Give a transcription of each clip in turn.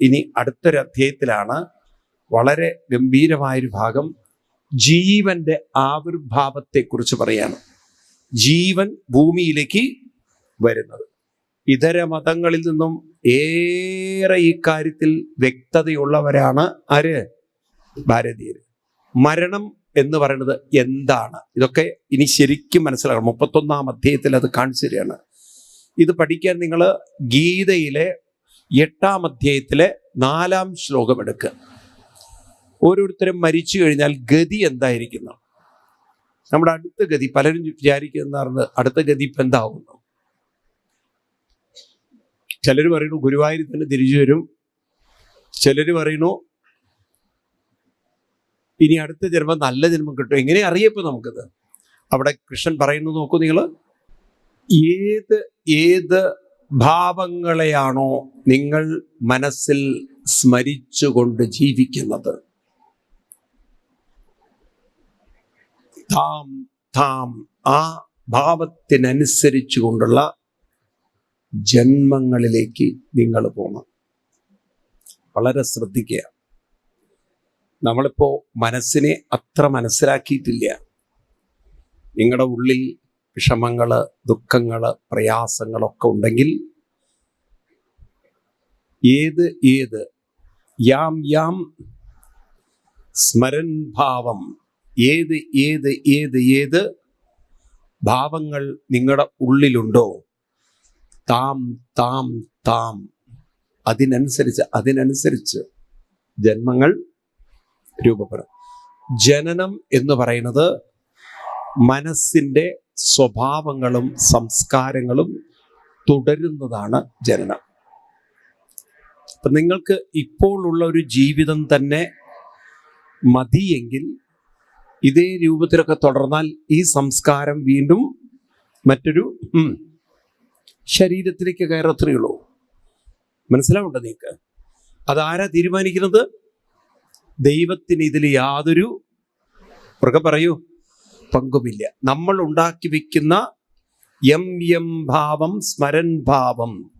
ഇനി അടുത്തൊരു അധ്യായത്തിലാണ് വളരെ ഗംഭീരമായൊരു ഭാഗം. ജീവന്റെ ആവിർഭാവത്തെക്കുറിച്ച് പറയാണ്. ജീവൻ ഭൂമിയിലേക്ക് വരുന്നത്. ഇതര മതങ്ങളിൽ നിന്നും ഏറെ ഇക്കാര്യത്തിൽ വ്യക്തതയുള്ളവരാണ് ആര്? ഭാരതീയർ മരണം എന്ന് പറയുന്നത് എന്താണ്? ഇതൊക്കെ ഇനി ശരിക്കും മനസ്സിലാക്കണം. മുപ്പത്തൊന്നാം അധ്യായത്തിൽ അത് കാണിച്ചു തരികയാണ്. ഇത് പഠിക്കാൻ നിങ്ങൾ ഗീതയിലെ എട്ടാം അധ്യായത്തിലെ നാലാം ശ്ലോകം എടുക്കുക. ഓരോരുത്തരും മരിച്ചു കഴിഞ്ഞാൽ ഗതി എന്തായിരിക്കുന്നു? നമ്മുടെ അടുത്ത ഗതി പലരും വിചാരിക്കുന്ന അടുത്ത ഗതി ഇപ്പം എന്താവുന്നു? ചിലർ പറയുന്നു ഗുരുവായൂർ തന്നെ തിരിച്ചു വരും. ചിലർ പറയുന്നു ഇനി അടുത്ത ജന്മം നല്ല ജന്മം കിട്ടും. എങ്ങനെ അറിയപ്പോ നമുക്കത്? അവിടെ കൃഷ്ണൻ പറയുന്നത് നോക്കൂ നിങ്ങൾ. ഏത് ഏത് ഭാവങ്ങളെയാണോ നിങ്ങൾ മനസ്സിൽ സ്മരിച്ചുകൊണ്ട് ജീവിക്കുന്നത്? താം താം ആ ഭാവത്തിനനുസരിച്ചു കൊണ്ടുള്ള ജന്മങ്ങളിലേക്ക് നിങ്ങൾ പോണം. വളരെ ശ്രദ്ധിക്കുക. നമ്മളിപ്പോ മനസ്സിനെ അത്ര മനസ്സിലാക്കിയിട്ടില്ല. നിങ്ങളുടെ ഉള്ളിൽ വിഷമങ്ങൾ ദുഃഖങ്ങൾ പ്രയാസങ്ങളൊക്കെ ഉണ്ടെങ്കിൽ ഏത് ഏത്? യാം യാം സ്മരൻ ഭാവം. ഏത് ഏത് ഏത് ഏത് ഭാവങ്ങൾ നിങ്ങളുടെ ഉള്ളിലുണ്ടോ? താം താം താം. അതിനനുസരിച്ച് അതിനനുസരിച്ച് ജന്മങ്ങൾ രൂപപ്പെടും. ജനനം എന്ന് പറയുന്നത് മനസ്സിന്റെ സ്വഭാവങ്ങളും സംസ്കാരങ്ങളും തുടരുന്നതാണ് ജനനം. അപ്പം നിങ്ങൾക്ക് ഇപ്പോഴുള്ള ഒരു ജീവിതം തന്നെ മതിയെങ്കിൽ ഇതേ രൂപത്തിലൊക്കെ തുടർന്നാൽ ഈ സംസ്കാരം വീണ്ടും മറ്റൊരു ശരീരത്തിലേക്ക് കയറത്രേ ഉള്ളൂ. മനസ്സിലാവുണ്ടോ നിങ്ങൾക്ക്? അതാരാ തീരുമാനിക്കുന്നത്? ദൈവത്തിന് ഇതിൽ യാതൊരു ഒക്കെ പറയൂ. പങ്കുമില്ല. നമ്മൾ ഉണ്ടാക്കി വയ്ക്കുന്ന എം എം ഭാവം സ്മരൻ ഭാവം.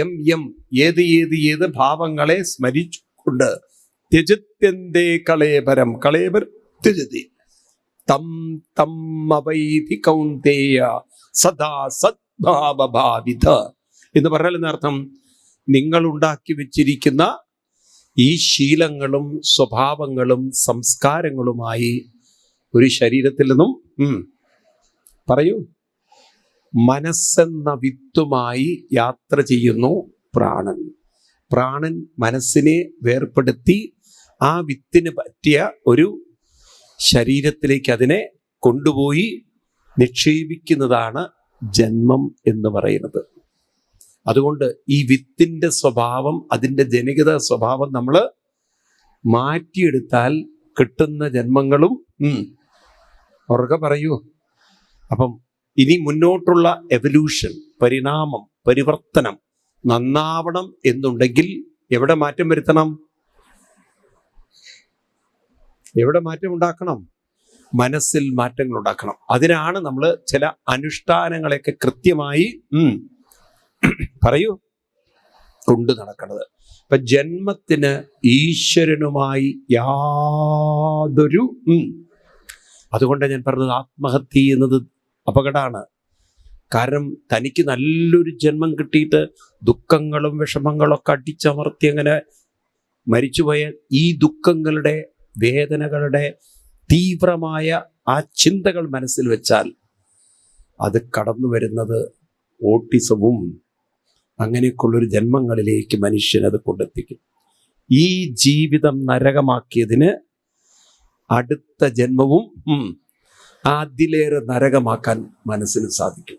എം എം ഏത് ഏത് ഏത് ഭാവങ്ങളെ സ്മരിച്ചുകൊണ്ട് ത്യജത്യന്തേ കളേബരം. കളേബർ ത്യജതി. തം തം അവൈതി കൗന്തേയ സദാ സദ്ഭാവഭാവിത. എന്ന് പറഞ്ഞാൽ എന്നർത്ഥം നിങ്ങൾ ഉണ്ടാക്കി വെച്ചിരിക്കുന്ന ഈ ശീലങ്ങളും സ്വഭാവങ്ങളും സംസ്കാരങ്ങളുമായി ഒരു ശരീരത്തിൽ നിന്നും പറയൂ. മനസ്സെന്ന വിത്തുമായി യാത്ര ചെയ്യുന്നു പ്രാണൻ. പ്രാണൻ മനസ്സിനെ വേർപ്പെടുത്തി ആ വിത്തിന് പറ്റിയ ഒരു ശരീരത്തിലേക്ക് അതിനെ കൊണ്ടുപോയി നിക്ഷേപിക്കുന്നതാണ് ജന്മം എന്ന് പറയുന്നത്. അതുകൊണ്ട് ഈ വിത്തിന്റെ സ്വഭാവം അതിന്റെ ജനികത സ്വഭാവം നമ്മൾ മാറ്റിയെടുത്താൽ കിട്ടുന്ന ജന്മങ്ങളും ഉറക്കെ പറയൂ അപ്പം ഇനി മുന്നോട്ടുള്ള എവല്യൂഷൻ പരിണാമം പരിവർത്തനം നന്നാവണം എന്നുണ്ടെങ്കിൽ എവിടെ മാറ്റം വരുത്തണം? എവിടെ മാറ്റം ഉണ്ടാക്കണം? മനസ്സിൽ മാറ്റങ്ങൾ ഉണ്ടാക്കണം. അതിനാണ് നമ്മൾ ചില അനുഷ്ഠാനങ്ങളെയൊക്കെ കൃത്യമായി പറയൂ. കൊണ്ടു നടക്കണത്. ഇപ്പൊ ജന്മത്തിന് ഈശ്വരനുമായി യാതൊരു അതുകൊണ്ടാണ് ഞാൻ പറഞ്ഞത് ആത്മഹത്യ എന്നത് അപകടമാണ് കാരണം തനിക്ക് നല്ലൊരു ജന്മം കിട്ടിയിട്ട് ദുഃഖങ്ങളും വിഷമങ്ങളൊക്കെ അടിച്ചമർത്തി അങ്ങനെ മരിച്ചുപോയ ഈ ദുഃഖങ്ങളുടെ വേദനകളുടെ തീവ്രമായ ആ ചിന്തകൾ മനസ്സിൽ വെച്ചാൽ അത് കടന്നു വരുന്നത് ഓട്ടിസവും അങ്ങനെയൊക്കെയുള്ളൊരു ജന്മങ്ങളിലേക്ക് മനുഷ്യനത് കൊണ്ടെത്തിക്കും. ഈ ജീവിതം നരകമാക്കിയതിന് അടുത്ത ജന്മവും അതിലേറെ നരകമാക്കാൻ മനസ്സിന് സാധിക്കും.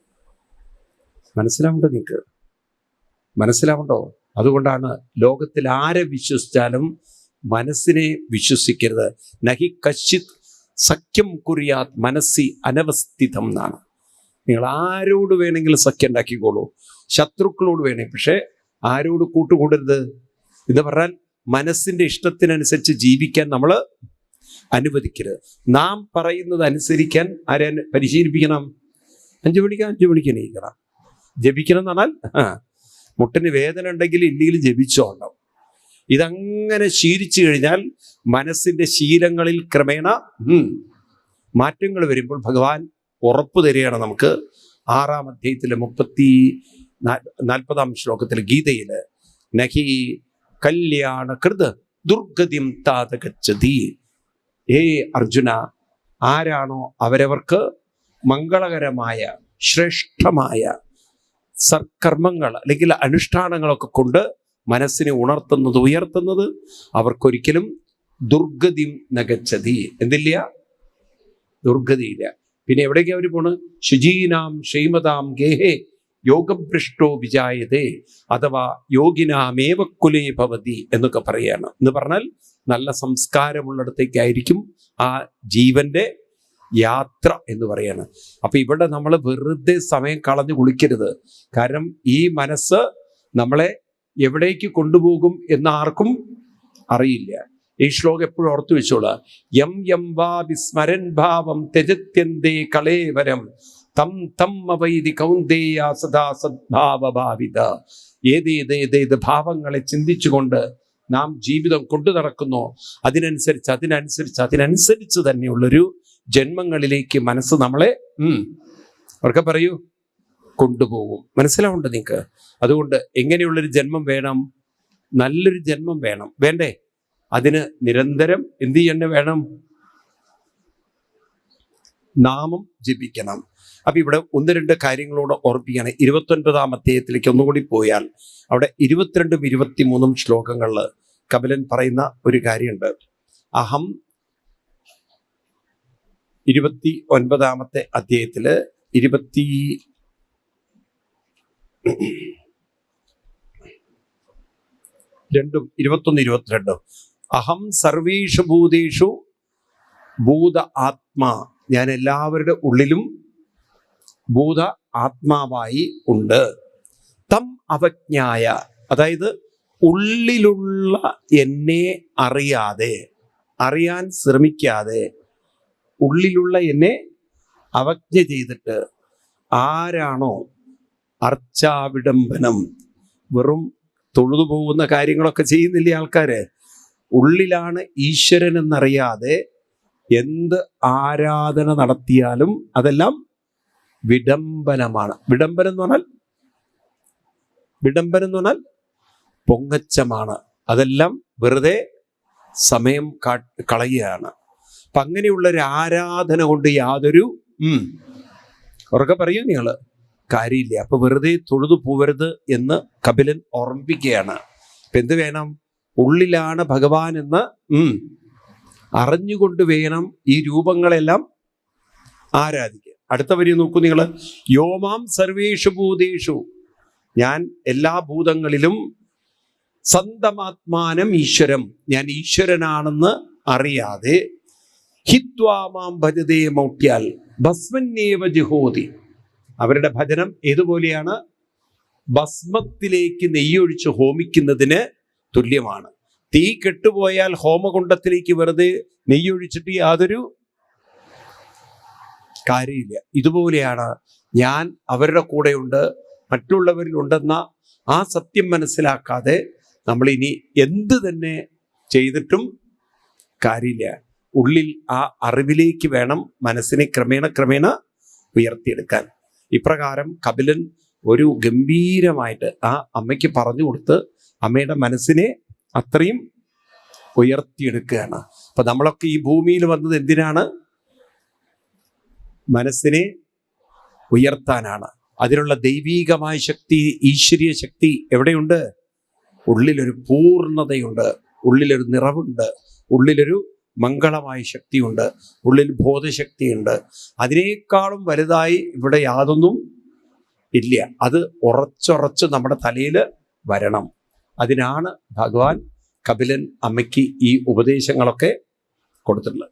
മനസ്സിലാവുണ്ടോ നിങ്ങൾക്ക് മനസ്സിലാവുണ്ടോ? അതുകൊണ്ടാണ് ലോകത്തിൽ ആരെ വിശ്വസിച്ചാലും മനസ്സിനെ വിശ്വസിക്കരുത്. നഹി കശിത് സഖ്യം കുറിയാത് മനസ്സി അനവസ്ഥിതം എന്നാണ്. നിങ്ങൾ ആരോട് വേണമെങ്കിലും സഖ്യം ഉണ്ടാക്കിക്കോളൂ. ശത്രുക്കളോട് വേണേ. പക്ഷേ ആരോട് കൂട്ടുകൂടരുത്? എന്ന് പറഞ്ഞാൽ മനസ്സിന്റെ ഇഷ്ടത്തിനനുസരിച്ച് ജീവിക്കാൻ നമ്മൾ അനുവദിക്കരുത്. നാം പറയുന്നത് അനുസരിക്കാൻ ആരെ പരിശീലിപ്പിക്കണം? അഞ്ചു മണിക്ക് അഞ്ചു മണിക്ക് എണീക്കണം. ജപിക്കണം എന്ന് പറഞ്ഞാൽ മുട്ടിന് വേദന ഉണ്ടെങ്കിൽ ഇല്ലെങ്കിൽ ജപിച്ചോണം ഇതങ്ങനെ ശീലിച്ചു കഴിഞ്ഞാൽ മനസ്സിന്റെ ശീലങ്ങളിൽ ക്രമേണ മാറ്റങ്ങൾ വരുമ്പോൾ ഭഗവാൻ ഉറപ്പ് തരികയാണ് നമുക്ക് ആറാം അധ്യായത്തിലെ മുപ്പത്തി നാൽപ്പതാം ശ്ലോകത്തിൽ ഗീതയിൽ നഹി കല്യാണ കൃത് ദുർഗതിം ഏ അർജുന ആരാണോ അവരവർക്ക് മംഗളകരമായ ശ്രേഷ്ഠമായ സർക്കർമ്മങ്ങൾ അല്ലെങ്കിൽ അനുഷ്ഠാനങ്ങളൊക്കെ കൊണ്ട് മനസ്സിനെ ഉണർത്തുന്നത് ഉയർത്തുന്നത് അവർക്കൊരിക്കലും ദുർഗതി നഗച്ചതി എന്തില്ല? ദുർഗതിയില്ല. പിന്നെ എവിടേക്കാണ് അവർ പോണ്? ശുചീനാം ശ്രീമതാം ഗേഹേ. യോഗഭ്രഷ്ടോ വിജായതേ അഥവാ യോഗിനാമേവ കുലേ ഭവതി എന്നൊക്കെ പറയുകയാണ്. എന്ന് പറഞ്ഞാൽ നല്ല സംസ്കാരമുള്ളിടത്തേക്കായിരിക്കും ആ ജീവന്റെ യാത്ര എന്ന് പറയാണ് അപ്പൊ ഇവിടെ നമ്മൾ വെറുതെ സമയം കളഞ്ഞു കുളിക്കരുത്. കാരണം ഈ മനസ്സ് നമ്മളെ എവിടേക്ക് കൊണ്ടുപോകും എന്ന് ആർക്കും അറിയില്ല. ഈ ശ്ലോകം എപ്പോഴും ഓർത്തു വെച്ചോളാം. യം യം വാ വിസ്മരൻ ഭാവം തെജത്യന്തേ കളേവരം. തം തം അവൈതി കൗന്ദേയ സദാ സദ്ഭാവഭാവിത. ഏതേത് ഏതേത് ഭാവങ്ങളെ ചിന്തിച്ചുകൊണ്ട് നാം ജീവിതം കൊണ്ടു നടക്കുന്നു അതിനനുസരിച്ച് അതിനനുസരിച്ച് അതിനനുസരിച്ച് തന്നെയുള്ളൊരു ജന്മങ്ങളിലേക്ക് മനസ്സ് നമ്മളെ അവർക്ക് പറയൂ കൊണ്ടുപോകും. മനസ്സിലാവുണ്ട് നിങ്ങൾക്ക്? അതുകൊണ്ട് എങ്ങനെയുള്ളൊരു ജന്മം വേണം? നല്ലൊരു ജന്മം വേണം. വേണ്ടേ? അതിന് നിരന്തരം എന്ത് ചെയ്യേണ്ട വേണം? നാമം ജപിക്കണം. അപ്പൊ ഇവിടെ ഒന്ന് രണ്ട് കാര്യങ്ങളോട് ഓർപ്പിക്കുകയാണ്. ഇരുപത്തൊൻപതാം അധ്യായത്തിലേക്ക് ഒന്നുകൂടി പോയാൽ അവിടെ ഇരുപത്തിരണ്ടും ഇരുപത്തിമൂന്നും ശ്ലോകങ്ങളിൽ കപിലൻ പറയുന്ന ഒരു കാര്യമുണ്ട്. അഹം ഇരുപത്തി ഒൻപതാമത്തെ അധ്യായത്തിൽ ഇരുപത്തി രണ്ടും ഇരുപത്തൊന്ന് ഇരുപത്തിരണ്ടും. അഹം സർവേഷു ഭൂതേഷു ഭൂത ആത്മാ ഞാൻ എല്ലാവരുടെ ഉള്ളിലും ഭൂത ആത്മാവായി ഉണ്ട്. തം അവജ്ഞായ അതായത് ഉള്ളിലുള്ള എന്നെ അറിയാതെ അറിയാൻ ശ്രമിക്കാതെ ഉള്ളിലുള്ള എന്നെ അവജ്ഞ ചെയ്തിട്ട് ആരാണോ അർച്ചാവിഡംബനം വെറും തൊഴുതു പോകുന്ന കാര്യങ്ങളൊക്കെ ചെയ്യുന്നില്ലേ ആൾക്കാര്? ഉള്ളിലാണ് ഈശ്വരൻ എന്നറിയാതെ എന്ത് ആരാധന നടത്തിയാലും അതെല്ലാം വിഡംബനമാണ്. വിഡംബനം എന്ന് പറഞ്ഞാൽ വിഡംബനം എന്ന് പറഞ്ഞാൽ പൊങ്ങച്ചമാണ്. അതെല്ലാം വെറുതെ സമയം കാ- കളയുകയാണ്. അപ്പൊ അങ്ങനെയുള്ള ഒരു ആരാധന കൊണ്ട് യാതൊരു ഉറക്കെ പറയൂ നിങ്ങൾ കാര്യമില്ല. അപ്പൊ വെറുതെ തൊഴുതു പോവരുത് എന്ന് കപിലൻ ഓർമ്മിപ്പിക്കുകയാണ്. അപ്പൊ എന്ത് വേണം? ഉള്ളിലാണ് ഭഗവാൻ എന്ന് അറിഞ്ഞുകൊണ്ട് വേണം ഈ രൂപങ്ങളെല്ലാം ആരാധിക്കുക അടുത്ത വരി നോക്കൂ നിങ്ങൾ യോമാം സർവേഷു ഭൂതേഷു. ഞാൻ എല്ലാ ഭൂതങ്ങളിലും സന്തമാത്മാനം ഈശ്വരം. ഞാൻ ഈശ്വരനാണെന്ന് അറിയാതെ ഹിത്വാമാം ഭജതേ മൗട്ട്യാൽ ഭസ്മന്യേവ ജുഹോതി. അവരുടെ ഭജനം ഏതുപോലെയാണ്? ഭസ്മത്തിലേക്ക് നെയ്യൊഴിച്ച് ഹോമിക്കുന്നതിന് തുല്യമാണ്. തീ കെട്ടുപോയാൽ ഹോമകുണ്ടത്തിലേക്ക് വെറുതെ നെയ്യൊഴിച്ചിട്ട് യാതൊരു കാര്യമില്ല ഇതുപോലെയാണ് ഞാൻ അവരുടെ കൂടെയുണ്ട് മറ്റുള്ളവരിലുണ്ടെന്ന ആ സത്യം മനസ്സിലാക്കാതെ നമ്മൾ ഇനി എന്ത് തന്നെ ചെയ്തിട്ടും കാര്യമില്ല. ഉള്ളിൽ ആ അറിവിലേക്ക് വേണം മനസ്സിനെ ക്രമേണ ക്രമേണ ഉയർത്തിയെടുക്കാൻ. ഇപ്രകാരം കപിലൻ ഒരു ഗംഭീരമായിട്ട് ആ അമ്മയ്ക്ക് പറഞ്ഞു കൊടുത്ത് അമ്മയുടെ മനസ്സിനെ അത്രയും ഉയർത്തിയെടുക്കുകയാണ്. അപ്പൊ നമ്മളൊക്കെ ഈ ഭൂമിയിൽ വന്നത് എന്തിനാണ്? മനസ്സിനെ ഉയർത്താനാണ്. അതിനുള്ള ദൈവീകമായ ശക്തി ഈശ്വരീയ ശക്തി എവിടെയുണ്ട്? ഉള്ളിലൊരു പൂർണതയുണ്ട്. ഉള്ളിലൊരു നിറവുണ്ട്. ഉള്ളിലൊരു മംഗളമായ ശക്തിയുണ്ട്. ഉള്ളിൽ ബോധശക്തിയുണ്ട്. അതിനേക്കാളും വലുതായി ഇവിടെ യാതൊന്നും ഇല്ല. അത് ഉറച്ചുറച്ച് നമ്മുടെ തലയിൽ വരണം. അതിനാണ് ഭഗവാൻ കപിലൻ അമ്മയ്ക്ക് ഈ ഉപദേശങ്ങളൊക്കെ കൊടുത്തിട്ടുള്ളത്.